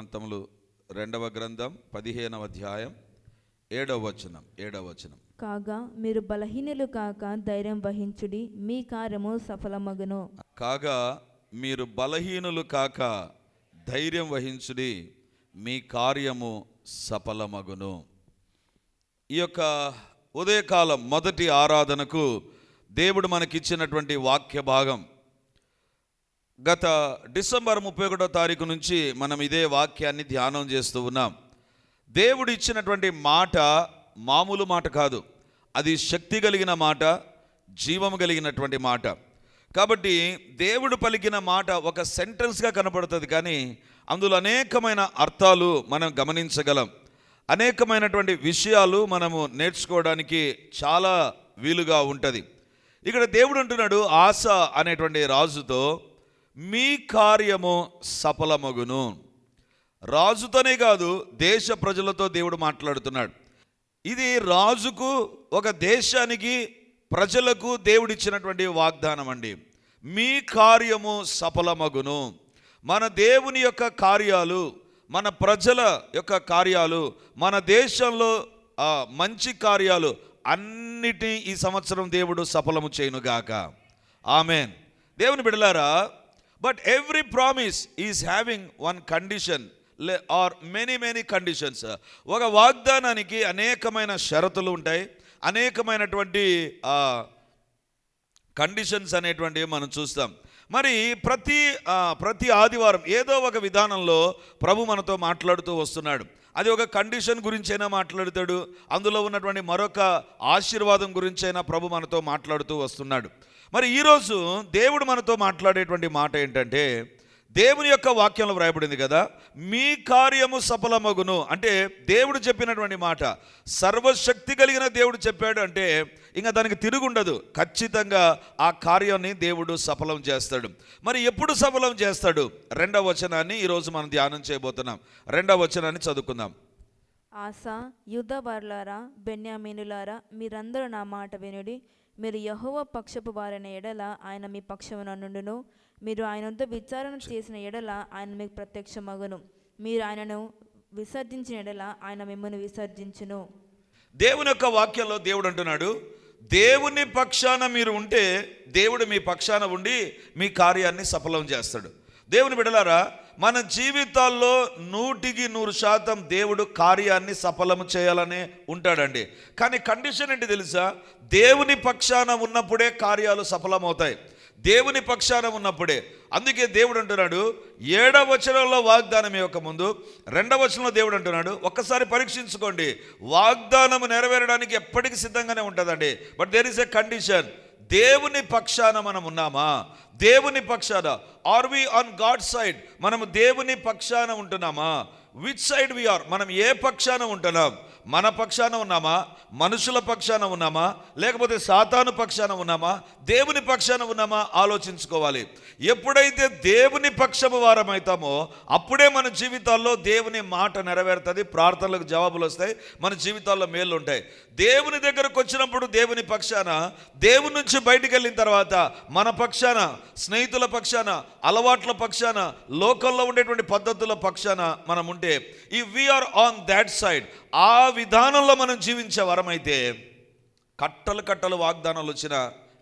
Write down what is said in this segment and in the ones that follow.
దినవృత్తాంతములు రెండవ గ్రంథం పదిహేనవ అధ్యాయం ఏడవ వచనం ఏడవ వచనం. కాగా మీరు బలహీనులు కాక ధైర్యం వహించుడి మీ కార్యము సఫలమగును. కాగా మీరు బలహీనులు కాక ధైర్యం వహించుడి మీ కార్యము సఫలమగును. ఈ యొక్క ఉదయకాలం మొదటి ఆరాధనకు దేవుడు మనకిచ్చినటువంటి వాక్య భాగం గత డిసెంబర్ ముప్పై ఒకటో తారీఖు నుంచి మనం ఇదే వాక్యాన్ని ధ్యానం చేస్తూ ఉన్నాం. దేవుడు ఇచ్చినటువంటి మాట మామూలు మాట కాదు. అది శక్తి కలిగిన మాట జీవం కలిగినటువంటి మాట. కాబట్టి దేవుడు పలికిన మాట ఒక సెంటెన్స్గా కనపడుతుంది కానీ అందులో అనేకమైన అర్థాలు మనం గమనించగలం. అనేకమైనటువంటి విషయాలు మనము నేర్చుకోవడానికి చాలా వీలుగా ఉంటుంది. ఇక్కడ దేవుడు అంటున్నాడు ఆశ అనేటువంటి రాజుతో మీ కార్యము సఫలమగును. రాజుతోనే కాదు దేశ ప్రజలతో దేవుడు మాట్లాడుతున్నాడు. ఇది రాజుకు ఒక దేశానికి ప్రజలకు దేవుడిచ్చినటువంటి వాగ్దానం అండి మీ కార్యము సఫలమగును. మన దేవుని యొక్క కార్యాలు మన ప్రజల యొక్క కార్యాలు మన దేశంలో ఆ, మంచి కార్యాలు అన్నిటి ఈ సంవత్సరం దేవుడు సఫలము చేయనుగాక. ఆమెన్. దేవుని బిడలారా but every promise is having one condition లే ఆర్ మెనీ మెనీ కండిషన్స్ ఒక వాగ్దానానికి అనేకమైన షరతులు ఉంటాయి. అనేకమైనటువంటి కండిషన్స్ అనేటువంటివి మనం చూస్తాం. మరి ప్రతి ప్రతి ఆదివారం ఏదో ఒక విధానంలో ప్రభు మనతో మాట్లాడుతూ వస్తున్నాడు. అది ఒక కండిషన్ గురించైనా మాట్లాడుతాడు. అందులో ఉన్నటువంటి మరొక ఆశీర్వాదం గురించైనా ప్రభు మనతో మాట్లాడుతూ వస్తున్నాడు. మరి ఈరోజు దేవుడు మనతో మాట్లాడేటువంటి మాట ఏంటంటే దేవుని యొక్క వాక్యంలో వ్రాయబడింది కదా మీ కార్యము సఫలమగును. అంటే దేవుడు చెప్పినటువంటి మాట సర్వశక్తి కలిగిన దేవుడు చెప్పాడు అంటే ఇంకా దానికి తిరుగుండదు. ఖచ్చితంగా ఆ కార్యాన్ని దేవుడు సఫలం చేస్తాడు. మరి ఎప్పుడు సఫలం చేస్తాడు? రెండవ వచనాన్ని ఈరోజు మనం ధ్యానం చేయబోతున్నాం. రెండవ వచనాన్ని చదువుకుందాం. ఆశ యుద్ధ వర్లారా బెన్యామీనులారా మీరందరూ నా మాట వినుడి. మీరు యహోవ పక్షపు వారైన ఎడల ఆయన మీ పక్షమున నుండును. మీరు ఆయనతో విచారణ చేసిన ఎడల ఆయన మీకు ప్రత్యక్షమగును. మీరు ఆయనను విసర్జించిన ఎడల ఆయన మిమ్మల్ని విసర్జించును. దేవుని యొక్క వాక్యంలో దేవుడు అంటున్నాడు దేవుని పక్షాన మీరు ఉంటే దేవుడు మీ పక్షాన ఉండి మీ కార్యాన్ని సఫలం చేస్తాడు. దేవుని బిడలారా మన జీవితాల్లో నూటికి నూరు శాతం దేవుడు కార్యాన్ని సఫలం చేయాలనే ఉంటాడండి. కానీ కండిషన్ ఏంటి తెలుసా? దేవుని పక్షాన ఉన్నప్పుడే కార్యాలు సఫలమవుతాయి. దేవుని పక్షాన ఉన్నప్పుడే. అందుకే దేవుడు అంటున్నాడు ఏడవ వచనంలో వాగ్దానం యొక్క ముందు రెండవ వచనంలో దేవుడు అంటున్నాడు ఒక్కసారి పరీక్షించుకోండి. వాగ్దానం నెరవేరడానికి ఎప్పటికీ సిద్ధంగానే ఉంటుందండి. But there is a condition దేవుని పక్షాన మనం ఉన్నామా? దేవుని పక్షాన. Are we on God side మనము దేవుని పక్షాన ఉంటున్నామా? విచ్ సైడ్ వి ఆర్ మనం ఏ పక్షాన ఉంటున్నాం? మన పక్షాన ఉన్నామా? మనుషుల పక్షాన ఉన్నామా? లేకపోతే సాతాను పక్షాన ఉన్నామా? దేవుని పక్షాన ఉన్నామా? ఆలోచించుకోవాలి. ఎప్పుడైతే దేవుని పక్షము వారమవుతామో అప్పుడే మన జీవితాల్లో దేవుని మాట నెరవేరుతుంది ప్రార్థనలకు జవాబులు వస్తాయి మన జీవితాల్లో మేలు ఉంటాయి దేవుని దగ్గరకు వచ్చినప్పుడు దేవుని పక్షాన దేవుని నుంచి బయటికి వెళ్ళిన తర్వాత మన పక్షాన స్నేహితుల పక్షాన అలవాట్ల పక్షాన లోకల్లో ఉండేటువంటి పద్ధతుల పక్షాన మనం ఉంటే ఈ వీఆర్ ఆన్ దాట్ సైడ్ ఆ విధానంలో మనం జీవించే వరమైతే కట్టలు కట్టలు వాగ్దానాలు వచ్చిన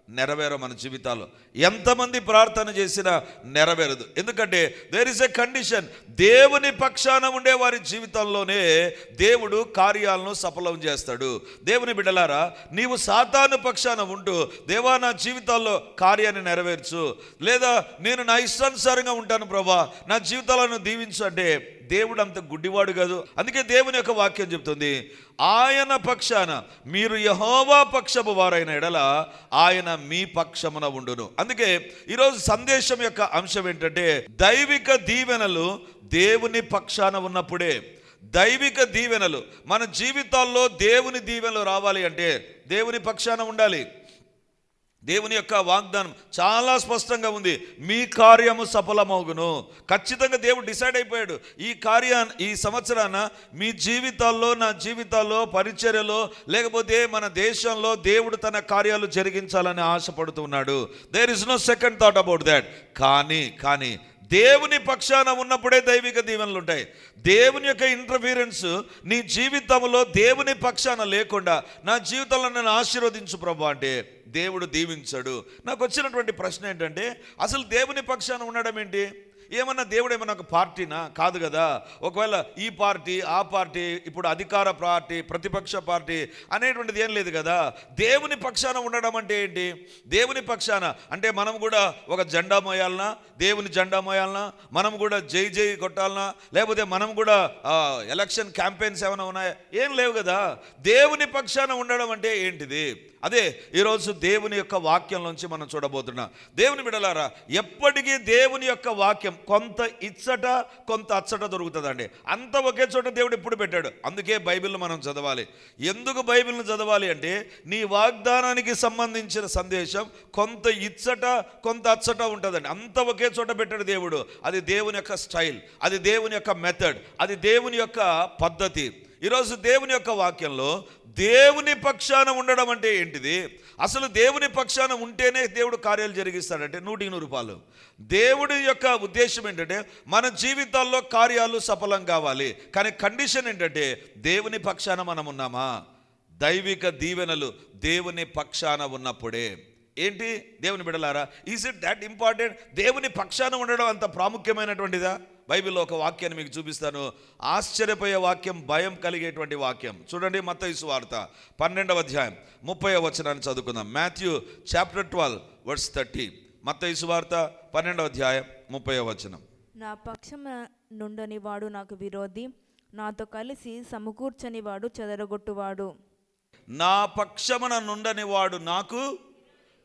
నెరవేర మన జీవితాల్లో ఎంతమంది ప్రార్థన చేసినా నెరవేరదు. ఎందుకంటే దేర్ ఇస్ ఎ కండిషన్ దేవుని పక్షాన ఉండే వారి జీవితంలోనే దేవుడు కార్యాలను సఫలం చేస్తాడు. దేవుని బిడ్డలారా నీవు సాతాను పక్షాన ఉంటూ దేవా నా జీవితాల్లో కార్యాన్ని నెరవేర్చు. లేదా నేను నా ఇష్టానుసారంగా ఉంటాను ప్రభా నా జీవితాలను దీవించు అంటే దేవుడు అంత గుడ్డివాడు కాదు. అందుకే దేవుని యొక్క వాక్యం చెప్తుంది ఆయన పక్షాన మీరు యహోవా పక్షపు వారైన ఎడల ఆయన మీ పక్షమున ఉండును. అందుకే ఈరోజు సందేశం యొక్క అంశం ఏంటంటే దైవిక దీవెనలు దేవుని పక్షాన ఉన్నప్పుడే దైవిక దీవెనలు మన జీవితాల్లో దేవుని దీవెనలు రావాలి అంటే దేవుని పక్షాన ఉండాలి. దేవుని యొక్క వాగ్దానం చాలా స్పష్టంగా ఉంది. మీ కార్యము సఫలమవును ఖచ్చితంగా దేవుడు డిసైడ్ అయిపోయాడు. ఈ కార్యా ఈ సంవత్సరాన మీ జీవితాల్లో నా జీవితాల్లో పరిచర్యలో లేకపోతే మన దేశంలో దేవుడు తన కార్యాలు జరిగించాలని ఆశపడుతున్నాడు there is no second thought about that కానీ కానీ దేవుని పక్షాన ఉన్నప్పుడే దైవిక దీవెనలు ఉంటాయి. దేవుని యొక్క ఇంటర్ఫీరెన్స్ నీ జీవితంలో దేవుని పక్షాన లేకుండా నా జీవితంలో నన్ను ఆశీర్వదించు ప్రభు అంటే దేవుడు దీవించడు. నాకు వచ్చినటువంటి ప్రశ్న ఏంటంటే అసలు దేవుని పక్షాన ఉండడం ఏంటి? ఏమన్నా దేవుడు ఏమన్నా ఒక పార్టీనా? కాదు కదా. ఒకవేళ ఈ పార్టీ ఆ పార్టీ ఇప్పుడు అధికార పార్టీ ప్రతిపక్ష పార్టీ అనేటువంటిది ఏం లేదు కదా. దేవుని పక్షాన ఉండడం అంటే ఏంటి? దేవుని పక్షాన అంటే మనం కూడా ఒక జెండా మోయాలనా? దేవుని జెండా మోయాలనా? మనం కూడా జై జై కొట్టాలనా? లేకపోతే మనం కూడా ఎలక్షన్ క్యాంపెయిన్స్ ఏమైనా ఉన్నాయా? ఏం లేవు కదా. దేవుని పక్షాన ఉండడం అంటే ఏంటిది? అదే ఈరోజు దేవుని యొక్క వాక్యం నుంచి మనం చూడబోతున్నాం. దేవుని బిడలారా ఎప్పటికీ దేవుని యొక్క వాక్యం కొంత ఇచ్చట కొంత అచ్చట దొరుకుతుందండి. అంత ఒకే చోట దేవుడు ఎప్పుడు పెట్టాడు? అందుకే బైబిల్ని మనం చదవాలి. ఎందుకు బైబిల్ని చదవాలి అంటే నీ వాగ్దానానికి సంబంధించిన సందేశం కొంత ఇచ్చట కొంత అచ్చట ఉంటుందండి. అంత ఒకే చోట పెట్టాడు దేవుడు. అది దేవుని యొక్క స్టైల్ అది దేవుని యొక్క మెథడ్ అది దేవుని యొక్క పద్ధతి. ఈరోజు దేవుని యొక్క వాక్యంలో దేవుని పక్షాన ఉండడం అంటే ఏంటిది? అసలు దేవుని పక్షాన ఉంటేనే దేవుడు కార్యాలు జరిగిస్తాడంటే నూటికి నూరు రూపాయలు. దేవుడి యొక్క ఉద్దేశం ఏంటంటే మన జీవితాల్లో కార్యాలు సఫలం కావాలి. కానీ కండిషన్ ఏంటంటే దేవుని పక్షాన మనం ఉన్నామా? దైవిక దీవెనలు దేవుని పక్షాన ఉన్నప్పుడే. ఏంటి? దేవుని బిడలారా ఈజ్ ఇట్ దాట్ ఇంపార్టెంట్ దేవుని పక్షాన ఉండడం అంత ప్రాముఖ్యమైనటువంటిదా? బైబిల్లో ఒక వాక్యాన్ని మీకు చూపిస్తాను. ఆశ్చర్యపోయే వాక్యం భయం కలిగేటువంటి వాక్యం. చూడండి మత్తయి వార్త పన్నెండవ అధ్యాయం ముప్పై వచనాన్ని చదువుకుందాం. Matthew chapter twelve verse thirty. మత్తయి వార్త పన్నెండవ అధ్యాయం ముప్పై వచనం. నా పక్షము నుండని వాడు నాకు విరోధి నాతో కలిసి సమకూర్చని వాడు చెదరగొట్టువాడు. నా పక్షమున నుండని వాడు నాకు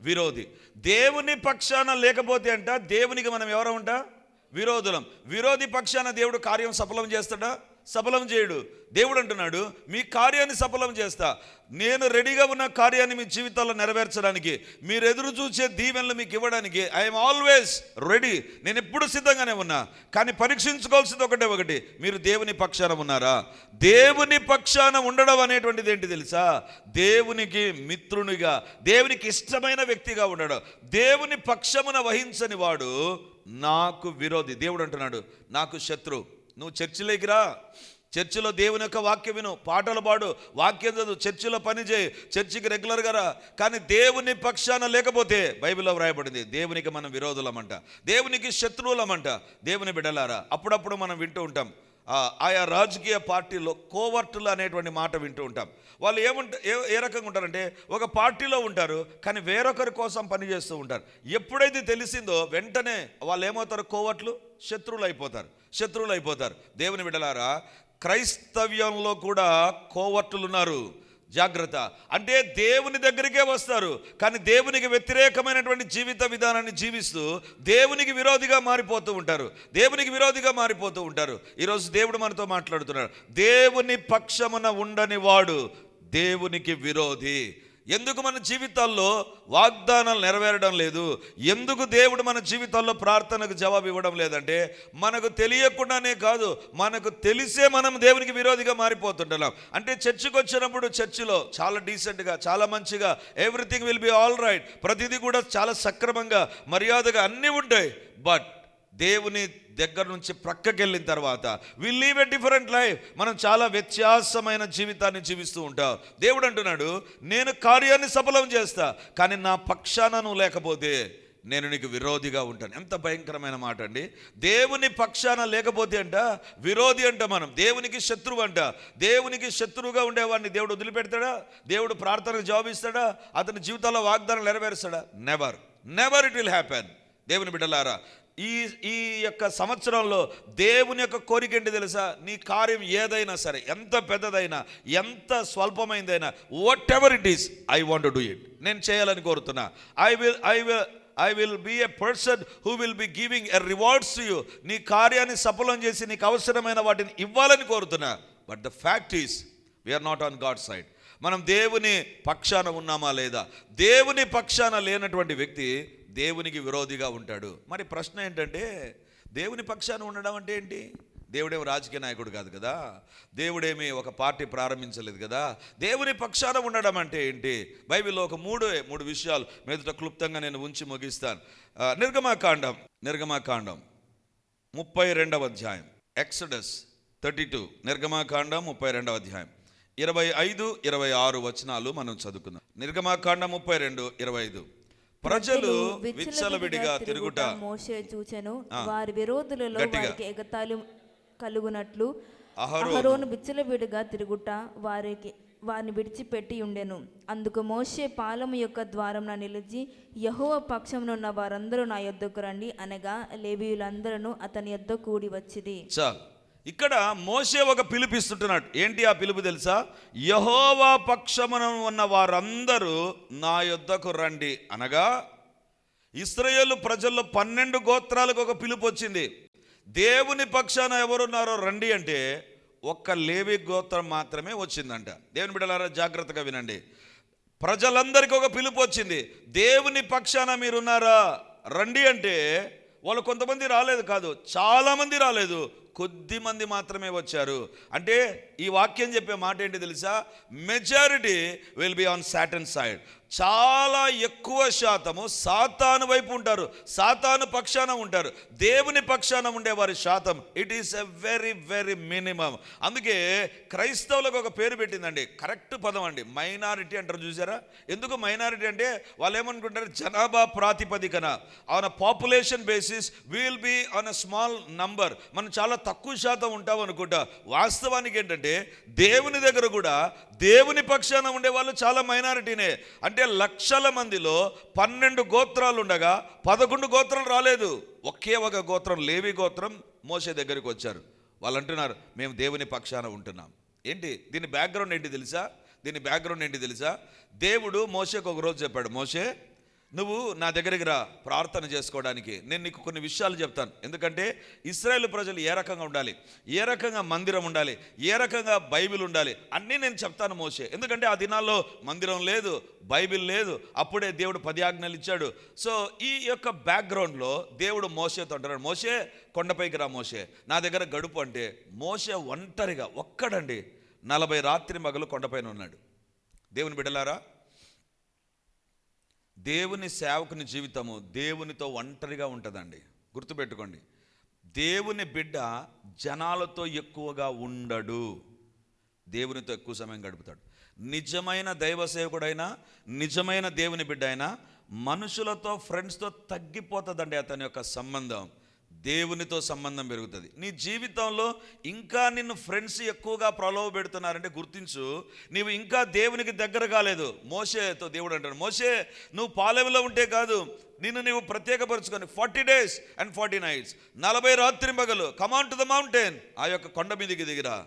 విరోధి. దేవుని పక్షాన లేకపోతే అంట దేవునికి మనం ఎవరు ఉంటా విరోధులం. విరోధి పక్షాన దేవుడు కార్యం సఫలం చేస్తాడా? సఫలం చేయడు. దేవుడు అంటున్నాడు మీ కార్యాన్ని సఫలం చేస్తా. నేను రెడీగా ఉన్న కార్యాన్ని మీ జీవితాల్లో నెరవేర్చడానికి మీరు ఎదురు చూసే దీవెనలు మీకు ఇవ్వడానికి ఐఎమ్ ఆల్వేస్ రెడీ నేను ఎప్పుడు సిద్ధంగానే ఉన్నా. కానీ పరీక్షించుకోవాల్సింది ఒకటే ఒకటి మీరు దేవుని పక్షాన ఉన్నారా? దేవుని పక్షాన ఉండడం అనేటువంటిది ఏంటి తెలుసా? దేవునికి మిత్రునిగా దేవునికి ఇష్టమైన వ్యక్తిగా ఉండడం. దేవుని పక్షమున వహించని వాడు నాకు విరోధి. దేవుడు అంటున్నాడు నాకు శత్రువు నువ్వు చర్చిలోకి రా. చర్చిలో దేవుని యొక్క వాక్యం విను. పాటలు పాడు. వాక్యం చదువు. చర్చిలో పని చేయి. చర్చికి రెగ్యులర్గా రా. కానీ దేవుని పక్షాన లేకపోతే బైబిల్లో వ్రాయబడింది దేవునికి మనం విరోధులమంట. దేవునికి శత్రువులమంట. దేవుని బిడ్డలారా అప్పుడప్పుడు మనం వింటూ ఉంటాం. ఆయా రాజకీయ పార్టీలో కోవర్టులు అనేటువంటి మాట వింటూ ఉంటాం. వాళ్ళు ఏముంట ఏ ఏ రకంగా ఉంటారంటే ఒక పార్టీలో ఉంటారు కానీ వేరొకరి కోసం పనిచేస్తూ ఉంటారు. ఎప్పుడైతే తెలిసిందో వెంటనే వాళ్ళు ఏమవుతారు కోవర్ట్లు? శత్రువులు అయిపోతారు శత్రువులు అయిపోతారు దేవుని బిడ్డలారా క్రైస్తవ్యంలో కూడా కోవర్టులు ఉన్నారు జాగ్రత్త. అంటే దేవుని దగ్గరికే వస్తారు కానీ దేవునికి వ్యతిరేకమైనటువంటి జీవిత విధానాన్ని జీవిస్తూ దేవునికి విరోధిగా మారిపోతూ ఉంటారు. దేవునికి విరోధిగా మారిపోతూ ఉంటారు. ఈరోజు దేవుడు మనతో మాట్లాడుతున్నాడు. దేవుని పక్షమున ఉండని వాడు దేవునికి విరోధి. ఎందుకు మన జీవితాల్లో వాగ్దానాలు నెరవేరడం లేదు? ఎందుకు దేవుడు మన జీవితాల్లో ప్రార్థనకు జవాబు ఇవ్వడం లేదంటే మనకు తెలియకుండానే కాదు మనకు తెలిసే మనం దేవునికి విరోధిగా మారిపోతుంటున్నాం. అంటే చర్చికి వచ్చినప్పుడు చర్చిలో చాలా డీసెంట్గా చాలా మంచిగా everything will be all right ప్రతిదీ కూడా చాలా సక్రమంగా మర్యాదగా అన్నీ ఉంటాయి. బట్ దేవుని దగ్గర నుంచి ప్రక్కకి వెళ్ళిన తర్వాత we leave a different life మనం చాలా వ్యత్యాసమైన జీవితాన్ని జీవిస్తూ ఉంటాం. దేవుడు అంటున్నాడు నేను కార్యాన్ని సఫలం చేస్తా కానీ నా పక్షాన నువ్వు లేకపోతే నేను నీకు విరోధిగా ఉంటాను. ఎంత భయంకరమైన మాట అండి. దేవుని పక్షాన లేకపోతే అంట విరోధి అంట మనం. దేవునికి శత్రువు అంట. దేవునికి శత్రువుగా ఉండేవాడిని దేవుడు వదిలిపెడతాడా? దేవుడు ప్రార్థనకు జవాబిస్తాడా? అతని జీవితంలో వాగ్దానం నెరవేరుస్తాడా? Never never it will happen దేవుని బిడ్డలారా ఈ ఈ యొక్క సంవత్సరంలో దేవుని యొక్క కోరిక ఏంటి తెలుసా? నీ కార్యం ఏదైనా సరే ఎంత పెద్దదైనా ఎంత స్వల్పమైందైనా whatever it is I want do it నేను చేయాలని కోరుతున్నా. I will I will I will be a person who will be giving a rewards you నీ కార్యాన్ని సఫలం చేసి నీకు అవసరమైన వాటిని ఇవ్వాలని కోరుతున్నా. But the fact is we're not on God side మనం దేవుని పక్షాన ఉన్నామా లేదా? దేవుని పక్షాన లేనటువంటి వ్యక్తి దేవునికి విరోధిగా ఉంటాడు. మరి ప్రశ్న ఏంటంటే దేవుని పక్షాన ఉండడం అంటే ఏంటి? దేవుడేం రాజకీయ నాయకుడు కాదు కదా. దేవుడేమి ఒక పార్టీ ప్రారంభించలేదు కదా. దేవుని పక్షాన ఉండడం అంటే ఏంటి? బైబిల్లో ఒక మూడు మూడు విషయాలు. మీదట క్లుప్తంగా నేను ఉంచి ముగిస్తాను. నిర్గమాకాండం నిర్గమాకాండం ముప్పై రెండవ అధ్యాయం. Exodus thirty two. నిర్గమాకాండం ముప్పై రెండవ అధ్యాయం. ఇరవై ఐదు ఇరవై ఆరు వచనాలు మనం చదువుకుందాం. నిర్గమాకాండం ముప్పై రెండు ఇరవై ఐదు. ప్రజలు విచ్చలవిడిగా తిరుగుట. మోషే చూచెను. వారి విరోధులలో. వారికి ఎగతాళి కలుగునట్లు అహరోను. విచ్చలవిడిగా తిరుగుట వారికి వారిని విడిచిపెట్టి ఉండెను. అందుకు మోషే పాలము యొక్క ద్వారంన నిలిచి యహోవ పక్షమునున్న వారందరూ నా యొద్దకు రండి అనగా లేవీయులందరూ అతని యొద్ద కూడి వచ్చిది చాలు. ఇక్కడ మోసే ఒక పిలుపిస్తుంటున్నాడు. ఏంటి ఆ పిలుపు తెలుసా? యహోవా పక్షమున ఉన్న వారందరూ నా యొద్దకు రండి అనగా ఇస్రాయేలు ప్రజల్లో పన్నెండు గోత్రాలకు ఒక పిలుపు వచ్చింది. దేవుని పక్షాన ఎవరున్నారో రండి అంటే ఒక్క లేవి గోత్రం మాత్రమే వచ్చిందంట. దేవుని బిడ్డలారా జాగ్రత్తగా వినండి. ప్రజలందరికీ ఒక పిలుపు వచ్చింది. దేవుని పక్షాన మీరున్నారా? రండి అంటే వాళ్ళు కొంతమంది రాలేదు కాదు చాలామంది రాలేదు. కొద్ది మంది మాత్రమే వచ్చారు. అంటే ఈ వాక్యం చెప్పే మాట ఏంటి తెలుసా? Majority will be on Satan side చాలా ఎక్కువ శాతము సాతాను వైపు ఉంటారు. సాతాను పక్షాన ఉంటారు. దేవుని పక్షాన ఉండే వారి శాతం. It is a very very minimum అందుకే క్రైస్తవులకు ఒక పేరు పెట్టిందండి. కరెక్ట్ పదం అండి. మైనారిటీ అంటారు చూసారా? ఎందుకు మైనారిటీ అంటే వాళ్ళు ఏమనుకుంటారు? జనాభా ప్రాతిపదికన. On population basis will be on a small number మనం చాలా తక్కువ శాతం ఉంటాం అనుకుంటా. వాస్తవానికి ఏంటంటే దేవుని దగ్గర కూడా దేవుని పక్షాన ఉండే వాళ్ళు చాలా మైనారిటీనే. అంటే లక్షల మందిలో పన్నెండు గోత్రాలు ఉండగా పదకొండు గోత్రం రాలేదు. ఒకే ఒక గోత్రం లేవి గోత్రం మోసే దగ్గరికి వచ్చారు. వాళ్ళు అంటున్నారు మేము దేవుని పక్షాన ఉంటున్నాం. ఏంటి? దీని బ్యాక్గ్రౌండ్ ఏంటి తెలుసా? దీని బ్యాక్గ్రౌండ్ ఏంటి తెలుసా? దేవుడు మోసేకు ఒకరోజు చెప్పాడు మోసే నువ్వు నా దగ్గరికి రా ప్రార్థన చేసుకోవడానికి. నేను నీకు కొన్ని విషయాలు చెప్తాను. ఎందుకంటే ఇస్రాయేల్ ప్రజలు ఏ రకంగా ఉండాలి? ఏ రకంగా మందిరం ఉండాలి? ఏ రకంగా బైబిల్ ఉండాలి? అన్నీ నేను చెప్తాను మోసే ఎందుకంటే ఆ దినాల్లో మందిరం లేదు బైబిల్ లేదు అప్పుడే దేవుడు పది ఆజ్ఞలు ఇచ్చాడు. సో ఈ యొక్క బ్యాక్గ్రౌండ్లో దేవుడు మోసేతో అంటున్నాడు. మోసే కొండపైకి రా మోసే నా దగ్గర గడుపు అంటే మోసే ఒంటరిగా ఒక్కడండి నలభై రాత్రి మగలు కొండపైన ఉన్నాడు. దేవుని బిడ్డలారా దేవుని సేవకుని జీవితము దేవునితో ఒంటరిగా ఉంటుందండి. గుర్తుపెట్టుకోండి. దేవుని బిడ్డ జనాలతో ఎక్కువగా ఉండడు. దేవునితో ఎక్కువ సమయం గడుపుతాడు. నిజమైన దైవ సేవకుడైనా నిజమైన దేవుని బిడ్డ అయినా మనుషులతో ఫ్రెండ్స్తో తగ్గిపోతుందండి అతని యొక్క సంబంధం. దేవునితో సంబంధం పెరుగుతుంది. నీ జీవితంలో ఇంకా నిన్ను ఫ్రెండ్స్ ఎక్కువగా ప్రలోభ పెడుతున్నారంటే గుర్తించు నీవు ఇంకా దేవునికి దగ్గర కాలేదు. మోసేతో దేవుడు అంటాడు మోసే నువ్వు పాలెవలో ఉంటే కాదు నిన్ను నీవు ప్రత్యేకపరుచుకొని forty days and forty nights నలభై రాత్రి మగలు come on to the mountain ఆ యొక్క కొండ మీదకి దిగిరా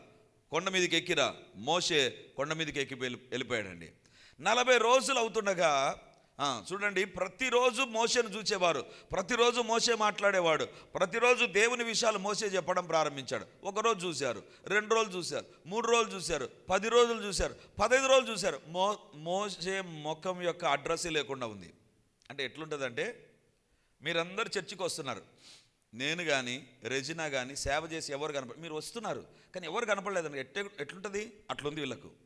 కొండ మీదకి ఎక్కిరా. మోసే కొండ మీదకి ఎక్కి వెళ్ళి వెళ్ళిపోయాడండి. నలభై రోజులు అవుతుండగా చూడండి ప్రతిరోజు మోసేను చూసేవారు ప్రతిరోజు మోసే మాట్లాడేవాడు. ప్రతిరోజు దేవుని విషయాలు మోసే చెప్పడం ప్రారంభించాడు. ఒకరోజు చూశారు రెండు రోజులు చూశారు మూడు రోజులు చూశారు పది రోజులు చూశారు పదహైదు రోజులు చూశారు. మో మోసే ముఖం యొక్క అడ్రస్సే లేకుండా ఉంది. అంటే ఎట్లుంటుందంటే మీరందరూ చర్చికి వస్తున్నారు. నేను కానీ రెజినా కానీ సేవ చేసి ఎవరు కనపడ మీరు వస్తున్నారు. కానీ ఎవరు కనపడలేదండి. ఎట్టే ఎట్లుంటుంది? అట్లుంది వీళ్ళకు.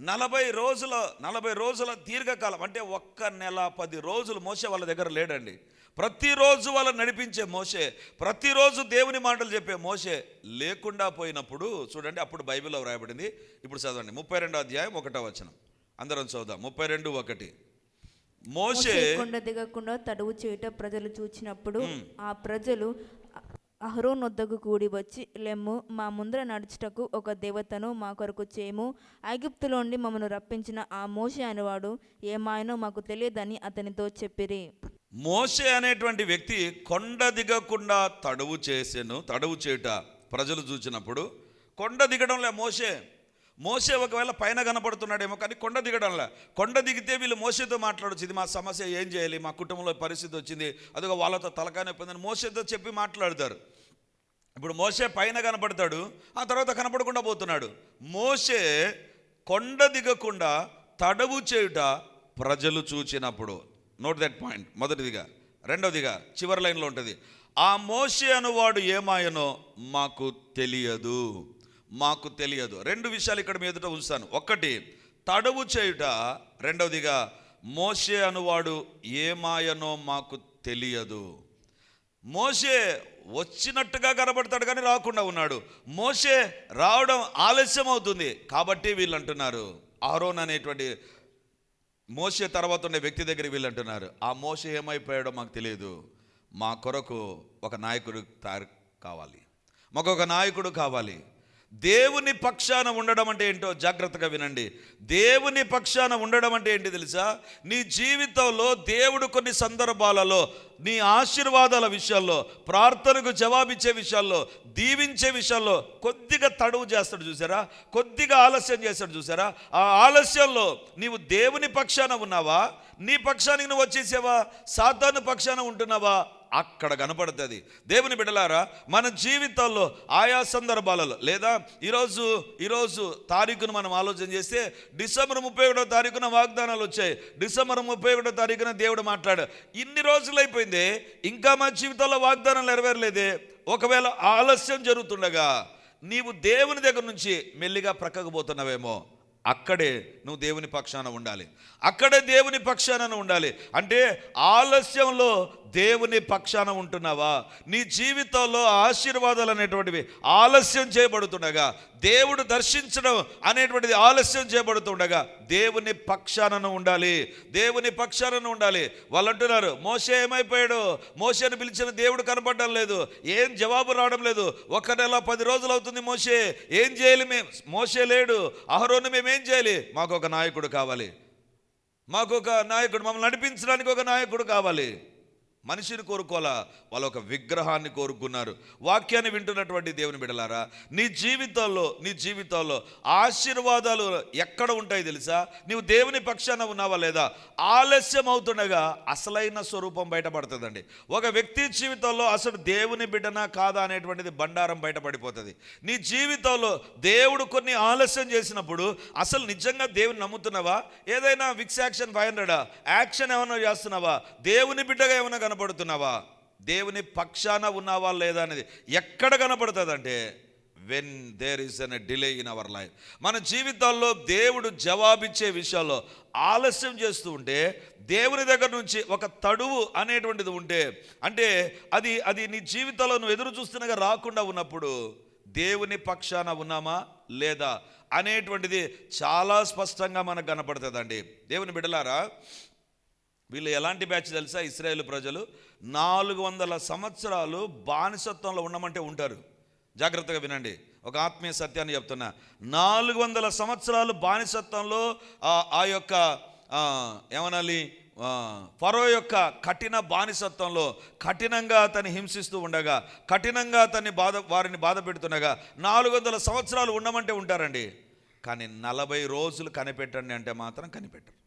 నలభై రోజుల నలభై రోజుల దీర్ఘకాలం అంటే ఒక్క నెల పది రోజులు మోసే వాళ్ళ దగ్గర లేడండి. ప్రతిరోజు వాళ్ళని నడిపించే మోసే ప్రతిరోజు దేవుని మాటలు చెప్పే మోసే లేకుండా పోయినప్పుడు చూడండి అప్పుడు బైబిల్లో వ్రాయబడింది. ఇప్పుడు చదవండి. ముప్పై రెండో అధ్యాయం ఒకటో వచనం. అందరం చదువుదాం. ముప్పై రెండు ఒకటి. మోసే మోషే కొండ దిగకుండా తడువు చేయుట ప్రజలు చూచినప్పుడు ఆ ప్రజలు అహరోన్ వద్దకు కూడి వచ్చి లెమ్ము మా ముందర నడుచుటకు ఒక దేవతను మా కొరకు చేయము ఐగుప్తులోండి మమ్మను రప్పించిన ఆ మోషే అనేవాడు ఏమాయనో మాకు తెలియదని అతనితో చెప్పిరి. మోషే అనేటువంటి వ్యక్తి కొండ దిగకుండా తడువు చేసెను తడువు చేయుట ప్రజలు చూచినప్పుడు కొండ దిగడంలే మోషే. మోసే ఒకవేళ పైన కనపడుతున్నాడేమో కానీ కొండ దిగడంలా. కొండ దిగితే వీళ్ళు మోసేతో మాట్లాడొచ్చు. ఇది మా సమస్య ఏం చేయాలి? మా కుటుంబంలో పరిస్థితి వచ్చింది. అదిగో వాళ్ళతో తలకానే పొందని మోసేతో చెప్పి మాట్లాడతారు. ఇప్పుడు మోసే పైన కనపడతాడు ఆ తర్వాత కనపడకుండా పోతున్నాడు. మోసే కొండ దిగకుండా తడవు చేయుట ప్రజలు చూచినప్పుడు. నోట్ దట్ పాయింట్ మొదటిదిగా. రెండవదిగా. చివరి లైన్లో ఉంటుంది. ఆ మోసే అనువాడు ఏమాయనో మాకు తెలియదు. మాకు తెలియదు. రెండు విషయాలు ఇక్కడ మీ ఎదుట ఉంచుతాను. ఒకటి తడవు చేయుట. రెండవదిగా మోసే అనువాడు ఏమాయనో మాకు తెలియదు. మోషే వచ్చినట్టుగా కనబడతాడు కానీ రాకుండా ఉన్నాడు. మోషే రావడం ఆలస్యం అవుతుంది కాబట్టి వీళ్ళు అంటున్నారు ఆరోన్ అనేటువంటి మోసే తర్వాత ఉండే వ్యక్తి దగ్గర వీళ్ళు అంటున్నారు ఆ మోస ఏమైపోయాడో మాకు తెలియదు. మా కొరకు ఒక నాయకుడు తయారు కావాలి. మాకు ఒక నాయకుడు కావాలి. దేవుని పక్షాన ఉండడం అంటే ఏంటో జాగ్రత్తగా వినండి. దేవుని పక్షాన ఉండడం అంటే ఏంటి తెలుసా? నీ జీవితంలో దేవుడు కొన్ని సందర్భాలలో నీ ఆశీర్వాదాల విషయాల్లో ప్రార్థనకు జవాబిచ్చే విషయాల్లో దీవించే విషయాల్లో కొద్దిగా తడువు చేస్తాడు చూసారా? కొద్దిగా ఆలస్యం చేస్తాడు చూసారా? ఆ ఆలస్యంలో నీవు దేవుని పక్షాన ఉన్నావా? నీ పక్షానికి నువ్వు వచ్చేసావా? సాతాను పక్షాన ఉంటున్నావా? అక్కడ కనపడుతుంది. దేవుని బిడ్డలారా మన జీవితాల్లో ఆయా సందర్భాలలో లేదా ఈరోజు ఈరోజు తారీఖును మనం ఆలోచన చేస్తే డిసెంబర్ ముప్పై ఒకటో తారీఖున వాగ్దానాలు వచ్చాయి. డిసెంబర్ ముప్పై ఒకటో తారీఖున దేవుడు మాట్లాడు. ఇన్ని రోజులు అయిపోయింది ఇంకా మా జీవితంలో వాగ్దానాలు నెరవేరలేదే. ఒకవేళ ఆలస్యం జరుగుతుండగా నీవు దేవుని దగ్గర నుంచి మెల్లిగా ప్రక్కకు పోతున్నావేమో అక్కడే నువ్వు దేవుని పక్షాన ఉండాలి. అక్కడే దేవుని పక్షాన ఉండాలి. అంటే ఆలస్యంలో దేవుని పక్షాన ఉంటున్నావా? నీ జీవితంలో ఆశీర్వాదాలు అనేటువంటివి ఆలస్యం చేయబడుతుండగా దేవుడు దర్శించడం అనేటువంటిది ఆలస్యం చేయబడుతుండగా దేవుని పక్షాన ఉండాలి. దేవుని పక్షాన ఉండాలి. వాళ్ళు అంటున్నారు మోసే ఏమైపోయాడు? మోసేను పిలిచిన దేవుడు కనపడడం లేదు. ఏం జవాబు రావడం లేదు. ఒక నెల పది రోజులు అవుతుంది మోసే ఏం చేయాలి మేము మోసే లేడు. అహరోను మేము ఏం చేయాలి? మాకు ఒక నాయకుడు కావాలి. మాకు ఒక నాయకుడు మమ్మల్ని నడిపించడానికి ఒక నాయకుడు కావాలి. మనిషిని కోరుకోవాలా? వాళ్ళు ఒక విగ్రహాన్ని కోరుకున్నారు. వాక్యాన్ని వింటున్నటువంటి దేవుని బిడలారా నీ జీవితంలో నీ జీవితంలో ఆశీర్వాదాలు ఎక్కడ ఉంటాయి తెలుసా? నీవు దేవుని పక్షాన ఉన్నావా లేదా? ఆలస్యం అవుతుండగా అసలైన స్వరూపం బయటపడుతుందండి. ఒక వ్యక్తి జీవితంలో అసలు దేవుని బిడ్డనా కాదా అనేటువంటిది బండారం బయటపడిపోతుంది. నీ జీవితంలో దేవుడు కొన్ని ఆలస్యం చేసినప్పుడు అసలు నిజంగా దేవుని నమ్ముతున్నావా? ఏదైనా విక్స్ యాక్షన్ ఫైవ్ హండ్రెడా? యాక్షన్ ఏమైనా చేస్తున్నావా? దేవుని బిడ్డగా ఏమైనా కనబడుతున్నావా? దేవుని పక్షాన ఉన్నావా లేదా అనేది ఎక్కడ కనపడుతుందంటే when there is an delay in our life మన జీవితాల్లో దేవుడు జవాబిచ్చే విషయాల్లో ఆలస్యం చేస్తూ ఉంటే దేవుని దగ్గర నుంచి ఒక తడువు అనేటువంటిది ఉంటే అంటే అది అది నీ జీవితంలో నువ్వు ఎదురు చూస్తున్నగా రాకుండా ఉన్నప్పుడు దేవుని పక్షాన ఉన్నామా లేదా అనేటువంటిది చాలా స్పష్టంగా మనకు కనపడుతుందండి. దేవుని బిడ్డలారా వీళ్ళు ఎలాంటి బ్యాచ్ తెలుసా? ఇస్రాయేల్ ప్రజలు నాలుగు వందల సంవత్సరాలు బానిసత్వంలో ఉండమంటే ఉంటారు. జాగ్రత్తగా వినండి. ఒక ఆత్మీయ సత్యాన్ని చెప్తున్నా. నాలుగు వందల సంవత్సరాలు బానిసత్వంలో ఆ- యొక్క ఏమనాలి ఫరో యొక్క కఠిన బానిసత్వంలో కఠినంగా అతన్ని హింసిస్తూ ఉండగా కఠినంగా అతన్ని బాధ వారిని బాధ పెడుతుండగా నాలుగు వందల సంవత్సరాలు ఉండమంటే ఉంటారండి. కానీ నలభై రోజులు కనిపెట్టండి అంటే మాత్రం కనిపెట్టరు.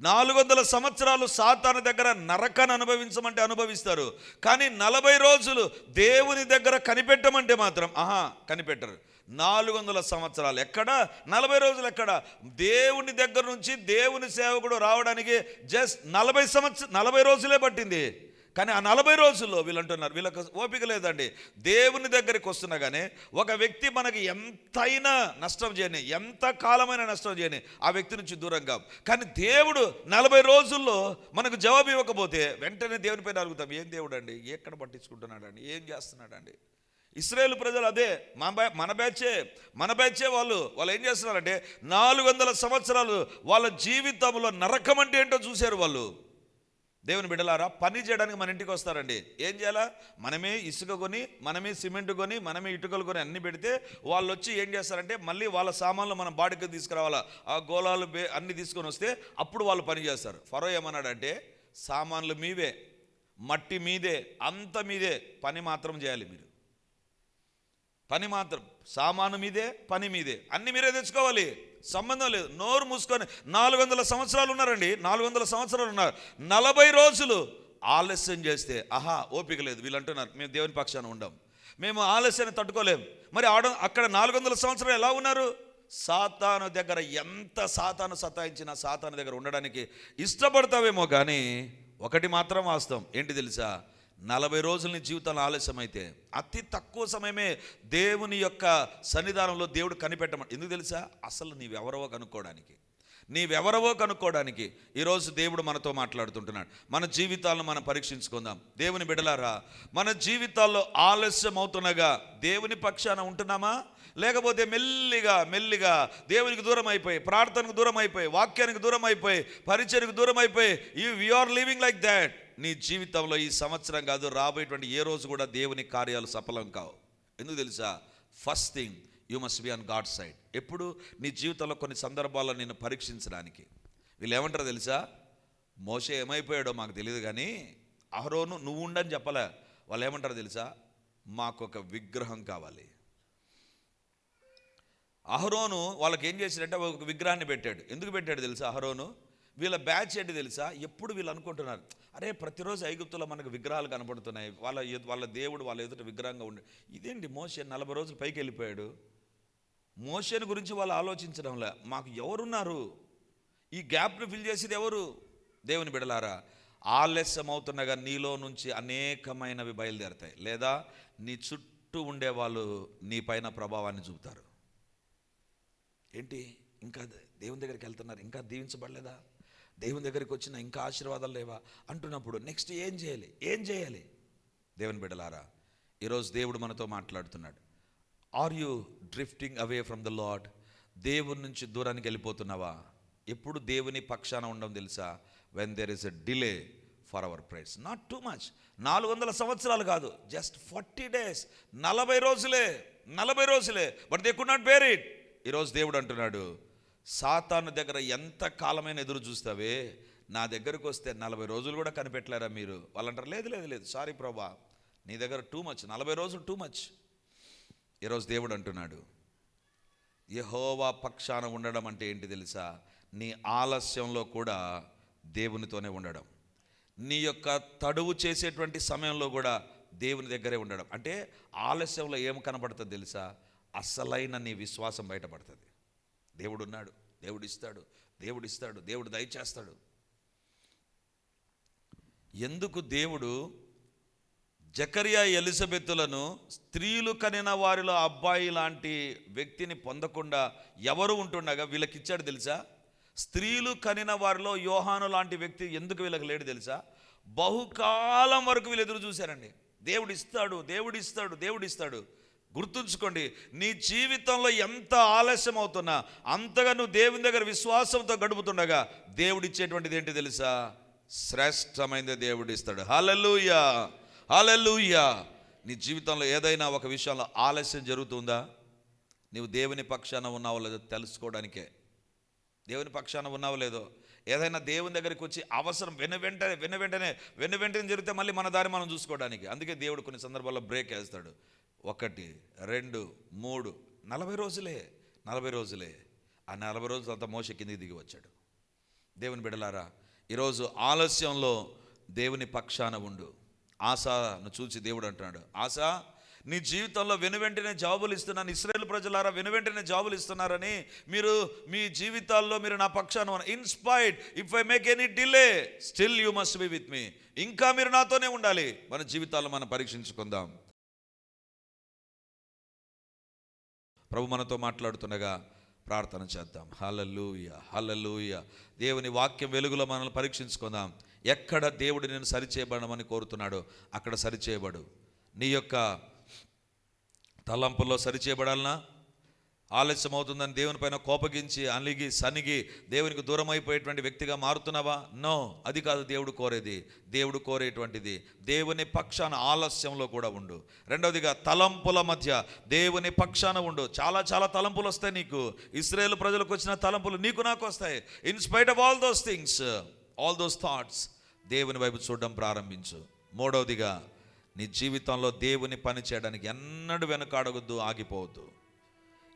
నాలుగు వందల సంవత్సరాలు సాతాను దగ్గర నరకాన్ని అనుభవించమంటే అనుభవిస్తారు. కానీ నలభై రోజులు దేవుని దగ్గర కనిపెట్టమంటే మాత్రం ఆహా కనిపెట్టరు. నాలుగు వందల సంవత్సరాలు ఎక్కడ? నలభై రోజులు ఎక్కడ? దేవుని దగ్గర నుంచి దేవుని సేవకుడు రావడానికి జస్ట్ నలభై సంవత్సరం నలభై రోజులే పట్టింది. కానీ ఆ నలభై రోజుల్లో వీళ్ళు అంటున్నారు వీళ్ళకి ఓపిక లేదండి. దేవుని దగ్గరికి వస్తున్నా కానీ ఒక వ్యక్తి మనకి ఎంతైనా నష్టం చేయని ఎంత కాలమైన నష్టం చేయని ఆ వ్యక్తి నుంచి దూరంగా కానీ దేవుడు నలభై రోజుల్లో మనకు జవాబు ఇవ్వకపోతే వెంటనే దేవుని పైన అడుగుతాం ఏం దేవుడు అండి ఎక్కడ పట్టించుకుంటున్నాడండి? ఏం చేస్తున్నాడండి? ఇస్రాయేల్ ప్రజలు అదే మన బ్యా మన బ్యాచే మన బ్యాచే వాళ్ళు వాళ్ళు ఏం చేస్తున్నారంటే నాలుగు వందల సంవత్సరాలు వాళ్ళ జీవితంలో నరకం అంటే ఏంటో చూశారు వాళ్ళు. దేవుని బిడ్డలారా పని చేయడానికి మన ఇంటికి వస్తారండి. ఏం చేయాలా? మనమే ఇసుక కొని మనమే సిమెంట్ కొని మనమే ఇటుకలు కొని అన్ని పెడితే వాళ్ళు వచ్చి ఏం చేస్తారంటే మళ్ళీ వాళ్ళ సామాన్లు మన బాడికి తీసుకురావాలా? ఆ గోళాలు బే అన్ని తీసుకొని వస్తే అప్పుడు వాళ్ళు పని చేస్తారు. ఫరో ఏమన్నాడంటే సామాన్లు మీవే మట్టి మీదే అంత మీదే పని మాత్రం చేయాలి మీరు. పని మాత్రం సామాను మీదే పని మీదే అన్ని మీరే తెచ్చుకోవాలి. సంబంధం లేదు. నోరు మూసుకొని నాలుగు వందల సంవత్సరాలు ఉన్నారండి. నాలుగు వందల సంవత్సరాలు ఉన్నారు. నలభై రోజులు ఆలస్యం చేస్తే ఆహా ఓపిక లేదు. వీళ్ళు అంటున్నారు మేము దేవుని పక్షాన ఉండం. మేము ఆలస్యాన్ని తట్టుకోలేము మరి ఆడ అక్కడ నాలుగు వందల సంవత్సరాలు ఎలా ఉన్నారు? సాతాను దగ్గర ఎంత సాతాను సతాయించిన సాతాను దగ్గర ఉండడానికి ఇష్టపడతావేమో కానీ ఒకటి మాత్రం వాస్తవం. ఏంటి తెలుసా? నలభై రోజుల నీ జీవితంలో ఆలస్యమైతే అతి తక్కువ సమయమే దేవుని యొక్క సన్నిధానంలో దేవుడు కనిపెట్టమని. ఎందుకు తెలుసా? అసలు నీవెవరవో కనుక్కోవడానికి. నీవెవరవో కనుక్కోవడానికి ఈరోజు దేవుడు మనతో మాట్లాడుతుంటున్నాడు. మన జీవితాలను మనం పరీక్షించుకుందాం. దేవుని బిడలారా మన జీవితాల్లో ఆలస్యం అవుతుండగా దేవుని పక్షాన ఉంటున్నామా? లేకపోతే మెల్లిగా మెల్లిగా దేవునికి దూరం అయిపోయి ప్రార్థనకు దూరం అయిపోయి వాక్యానికి దూరం అయిపోయి పరిచయకు దూరం అయిపోయి you are living like that నీ జీవితంలో ఈ సంవత్సరం కాదు రాబోయేటువంటి ఏ రోజు కూడా దేవుని కార్యాలు సఫలం కావు. ఎందుకు తెలుసా? First thing you must be on God side ఎప్పుడు? నీ జీవితంలో కొన్ని సందర్భాల్లో నేను పరీక్షించడానికి. వీళ్ళు ఏమంటారు తెలుసా? మోసే ఏమైపోయాడో మాకు తెలియదు కానీ అహరోను నువ్వు ఉండని చెప్పలే. వాళ్ళు ఏమంటారు తెలుసా? మాకు ఒక విగ్రహం కావాలి. అహరోను వాళ్ళకి ఏం చేశాడంటే ఒక విగ్రహాన్ని పెట్టాడు. ఎందుకు పెట్టాడు తెలుసా అహరోను? వీళ్ళ బ్యాచ్ ఏంటి తెలుసా? ఎప్పుడు వీళ్ళు అనుకుంటున్నారు అరే ప్రతిరోజు ఐగుప్తులో మనకు విగ్రహాలు కనబడుతున్నాయి. వాళ్ళ వాళ్ళ దేవుడు వాళ్ళ ఎదుట విగ్రహంగా ఉండి ఇదేంటి మోసే నలభై రోజులు పైకి వెళ్ళిపోయాడు? మోషేని గురించి వాళ్ళు ఆలోచించడంలే. మాకు ఎవరున్నారు? ఈ గ్యాప్ను ఫిల్ చేసేది ఎవరు? దేవుని బిడలారా ఆలస్యం అవుతుండగా నీలో నుంచి అనేకమైనవి బయలుదేరతాయి. లేదా నీ చుట్టూ ఉండే వాళ్ళు నీ పైన ప్రభావాన్ని చూపుతారు. ఏంటి? ఇంకా దేవుని దగ్గరికి వెళ్తున్నారు. ఇంకా దీవించబడలేదా? దేవుని దగ్గరికి వచ్చిన ఇంకా ఆశీర్వాదాలు లేవా? అంటున్నప్పుడు నెక్స్ట్ ఏం చేయాలి? ఏం చేయాలి? దేవుని బిడ్డలారా ఈరోజు దేవుడు మనతో మాట్లాడుతున్నాడు. Are you drifting away from the Lord దేవుని నుంచి దూరానికి వెళ్ళిపోతున్నావా? ఎప్పుడు దేవుని పక్షాన ఉండడం తెలుసా? When there is a delay for our price not too much నాలుగు వందల సంవత్సరాలు కాదు. జస్ట్ ఫార్టీ డేస్ నలభై రోజులే. నలభై రోజులే. But they could not bear it ఈరోజు దేవుడు అంటున్నాడు సాతాను దగ్గర ఎంత కాలమైన ఎదురు చూస్తావే? నా దగ్గరకు వస్తే నలభై రోజులు కూడా కనిపెట్టలేరా మీరు? వాళ్ళంటారు లేదు లేదు లేదు సారీ ప్రభా నీ దగ్గర టూ మచ్ నలభై రోజులు టూ మచ్ ఈరోజు దేవుడు అంటున్నాడు యహోవా పక్షాన ఉండడం అంటే ఏంటి తెలుసా? నీ ఆలస్యంలో కూడా దేవునితోనే ఉండడం. నీ యొక్క తడువు చేసేటువంటి సమయంలో కూడా దేవుని దగ్గరే ఉండడం. అంటే ఆలస్యంలో ఏం కనబడుతుంది తెలుసా? అసలైన నీ విశ్వాసం బయటపడుతుంది. దేవుడున్నాడు. దేవుడిస్తాడు దేవుడిస్తాడు దేవుడు దయచేస్తాడు. ఎందుకు దేవుడు జకరియా ఎలిజబెత్తులను స్త్రీలు కనిన వారిలో అబ్బాయి లాంటి వ్యక్తిని పొందకుండా ఎవరు ఉంటుండగా వీళ్ళకి ఇచ్చాడు తెలుసా? స్త్రీలు కనిన వారిలో యోహాను లాంటి వ్యక్తి ఎందుకు వీళ్ళకి లేడు తెలుసా? బహుకాలం వరకు వీళ్ళు ఎదురు చూశారండి. దేవుడిస్తాడు దేవుడిస్తాడు దేవుడిస్తాడు. గుర్తుంచుకోండి నీ జీవితంలో ఎంత ఆలస్యం అవుతున్నా అంతగా నువ్వు దేవుని దగ్గర విశ్వాసంతో గడుపుతుండగా దేవుడు ఇచ్చేటువంటిది ఏంటి తెలుసా? శ్రేష్టమైనది దేవుడు ఇస్తాడు హలలుయా హలలుయా నీ జీవితంలో ఏదైనా ఒక విషయంలో ఆలస్యం జరుగుతుందా? నీవు దేవుని పక్షాన ఉన్నావో లేదో తెలుసుకోవడానికే. దేవుని పక్షాన ఉన్నావో లేదో. ఏదైనా దేవుని దగ్గరికి వచ్చి అవసరం వెను వెంటనే వెను వెంటనే వెను వెంటనే జరిగితే మళ్ళీ మన దారి మనం చూసుకోవడానికి. అందుకే దేవుడు కొన్ని సందర్భాల్లో బ్రేక్ వేస్తాడు. ఒకటి రెండు మూడు. నలభై రోజులే నలభై రోజులే. ఆ నలభై రోజులు తర్వాత మోస కిందికి దిగి వచ్చాడు. దేవుని బిడలారా ఈరోజు ఆలస్యంలో దేవుని పక్షాన ఉండు. ఆశను చూసి దేవుడు అంటున్నాడు ఆశ నీ జీవితంలో వెనువెంటనే జాబులు ఇస్తున్నాను. ఇస్రాయేల్ ప్రజలారా వెనువెంటనే జాబులు ఇస్తున్నారని మీరు మీ జీవితాల్లో మీరు నా పక్షాన inspired if I make any delay still you must be with me ఇంకా మీరు నాతోనే ఉండాలి. మన జీవితాల్లో మనం పరీక్షించుకుందాం. ప్రభు మనతో మాట్లాడుతుండగా ప్రార్థన చేద్దాం. హల్లెలూయ హల్లెలూయ. దేవుని వాక్యం వెలుగులో మనల్ని పరీక్షించుకుందాం. ఎక్కడ దేవుడు నేను సరిచేయబడమని కోరుతున్నాడో అక్కడ సరిచేయబడు. నీ యొక్క తలంపుల్లో సరిచేయబడాలనా? ఆలస్యం అవుతుందని దేవుని పైన కోపగించి అలిగి సనిగి దేవునికి దూరం అయిపోయేటువంటి వ్యక్తిగా మారుతున్నావా? నో అది కాదు దేవుడు కోరేది. దేవుడు కోరేటువంటిది. దేవుని పక్షాన ఆలస్యంలో కూడా ఉండు. రెండవదిగా తలంపుల మధ్య దేవుని పక్షాన ఉండు. చాలా చాలా తలంపులు వస్తాయి నీకు. ఇస్రాయేల్ ప్రజలకు వచ్చిన తలంపులు నీకు నాకు వస్తాయి. In spite of all those things all those thoughts దేవుని వైపు చూడడం ప్రారంభించు. మూడవదిగా నీ జీవితంలో దేవుని పని చేయడానికి ఎన్నడూ వెనుకాడగొద్దు ఆగిపోవద్దు.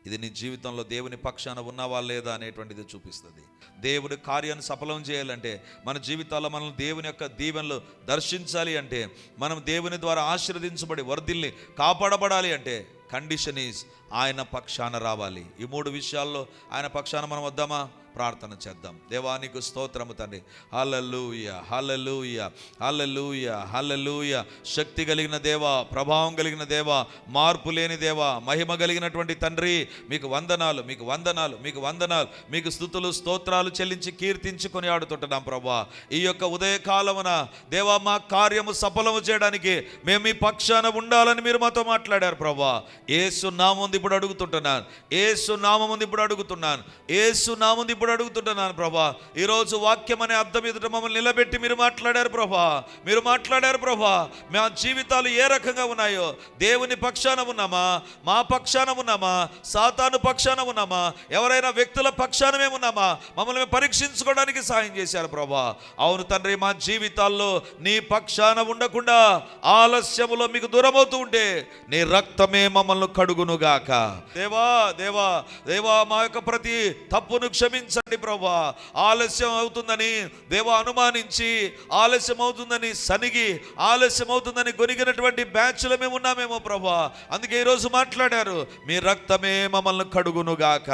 ఇది నీ జీవితంలో దేవుని పక్షాన ఉన్నావా లేదా అనేటువంటిది చూపిస్తుంది. దేవుడి కార్యాన్ని సఫలం చేయాలంటే మన జీవితాల్లో మనం దేవుని యొక్క దీవెనలు దర్శించాలి అంటే మనం దేవుని ద్వారా ఆశీర్వదించబడి వర్ధిల్ని కాపాడబడాలి అంటే కండిషన్ ఈజ్ ఆయన పక్షాన రావాలి. ఈ మూడు విషయాల్లో ఆయన పక్షాన మనం వద్దామా? ప్రార్థన చేద్దాం. దేవానికి స్తోత్రము తండ్రి. హలలుయ హలలుయ హలలుయ హలలుయ శక్తి కలిగిన దేవ ప్రభావం కలిగిన దేవ మార్పు లేని దేవ మహిమ కలిగినటువంటి తండ్రి మీకు వందనాలు మీకు వందనాలు మీకు వందనాలు మీకు స్థుతులు స్తోత్రాలు చెల్లించి కీర్తించుకొని ఆడుతుంటున్నాం ప్రభా. ఈ యొక్క ఉదయకాలమున దేవా మా కార్యము సఫలము చేయడానికి మేము మీ పక్షాన ఉండాలని మీరు మాతో మాట్లాడారు ప్రభా. ఏసు నామంది ఇప్పుడు అడుగుతుంటున్నాను. ఏసు నామంది ఇప్పుడు అడుగుతున్నాను. ఏసు నామంది ఇప్పుడు అడుగుతుంటున్నాను ప్రభా? ఈరోజు వాక్యం అనే అర్థం ఎదుట మమ్మల్ని నిలబెట్టి మీరు మాట్లాడారు ప్రభా. మీరు మాట్లాడారు ప్రభా. మా జీవితాలు ఏ రకంగా ఉన్నాయో? దేవుని పక్షాన ఉన్నామా? మా పక్షాన ఉన్నామా? సాతాను పక్షాన ఉన్నామా? ఎవరైనా వ్యక్తుల పక్షానమే ఉన్నామా? మమ్మల్ని పరీక్షించుకోవడానికి సాయం చేశారు ప్రభా. అవును తండ్రి మా జీవితాల్లో నీ పక్షాన ఉండకుండా ఆలస్యములో మీకు దూరమవుతూ ఉంటే నీ రక్తమే మమ్మల్ని కడుగునుగాక. దేవా దేవా దేవా మా యొక్క ప్రతి తప్పును క్షమించండి ప్రభా. ఆలస్యం అవుతుందని దేవా అనుమానించి ఆలస్యం అవుతుందని సనిగి ఆలస్యం అవుతుందని గొనిగినటువంటి బ్యాచ్లో మేము ఉన్నామేమో ప్రభా. అందుకే ఈరోజు మాట్లాడారు మీ రక్తమే మమ్మల్ని కడుగునుగాక.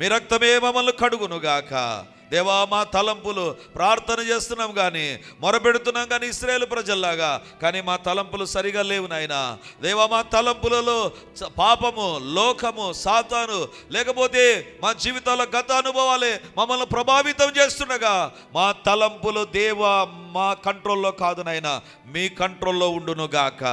మీ రక్తమే మమ్మల్ని కడుగునుగాక. దేవా మా తలంపులు ప్రార్థన చేస్తున్నాం కానీ మొరపెడుతున్నాం కానీ ఇస్రాయేల్ ప్రజల్లాగా. కానీ మా తలంపులు సరిగా లేవు నాయనా. దేవా మా తలంపులలో పాపము లోకము సాతాను లేకపోతే మా జీవితాల గత అనుభవాలే మమ్మల్ని ప్రభావితం చేస్తుండగా మా తలంపులు దేవా మా కంట్రోల్లో కాదు నాయన మీ కంట్రోల్లో ఉండును గాక.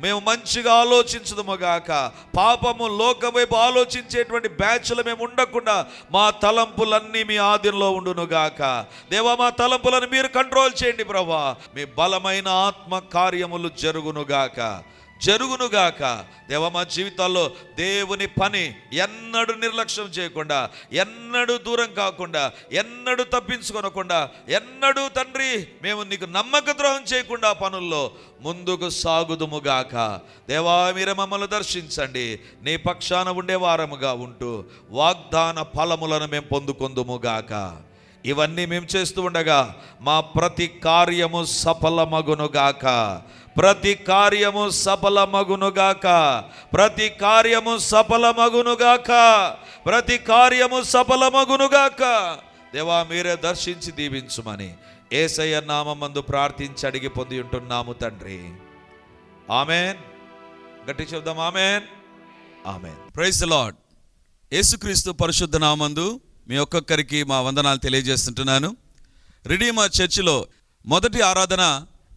మేము మంచిగా ఆలోచించదుము గాక. పాపము లోకం వైపు ఆలోచించేటువంటి బ్యాచ్లు మేము ఉండకుండా మా తలంపులన్నీ మీ ఆధీనంలో ఉండును గాక. దేవా మా తలంపులను మీరు కంట్రోల్ చేయండి ప్రభా. మీ బలమైన ఆత్మ కార్యములు జరుగును గాక. జరుగునుగాక. దేవ మా జీవితాల్లో దేవుని పని ఎన్నడూ నిర్లక్ష్యం చేయకుండా ఎన్నడూ దూరం కాకుండా ఎన్నడూ తప్పించుకొనకుండా ఎన్నడూ తండ్రి మేము నీకు నమ్మక ద్రోహం చేయకుండా పనుల్లో ముందుకు సాగుదుముగాక. దేవా మీరు మమ్మల్ని దర్శించండి. నీ పక్షాన ఉండే వారముగా ఉంటూ వాగ్దాన ఫలములను మేము పొందుకుందుముగాక. ఇవన్నీ మేము చేస్తూ ఉండగా మా ప్రతి కార్యము సఫలమగునుగాక. ప్రతి కార్యము సఫలమగునుగాక. ప్రతి కార్యము సఫలమగునుగాక. ప్రతి కార్యము సఫలమగునుగాక. దేవా మీరే దర్శించి దీవించుమని ఏసయ్య నామందు ప్రార్థించి అడిగి పొంది ఉంటున్నాము తండ్రి. ఆమెన్. గట్టి చెబుదాం ఆమెన్. ఆమెన్. ప్రైజ్ లాడ్ యేసుక్రీస్తు పరిశుద్ధ నామందు మీ ఒక్కొక్కరికి మా వందనాలు తెలియజేస్తుంటున్నాను. రిడీమర్ చర్చిలో మొదటి ఆరాధన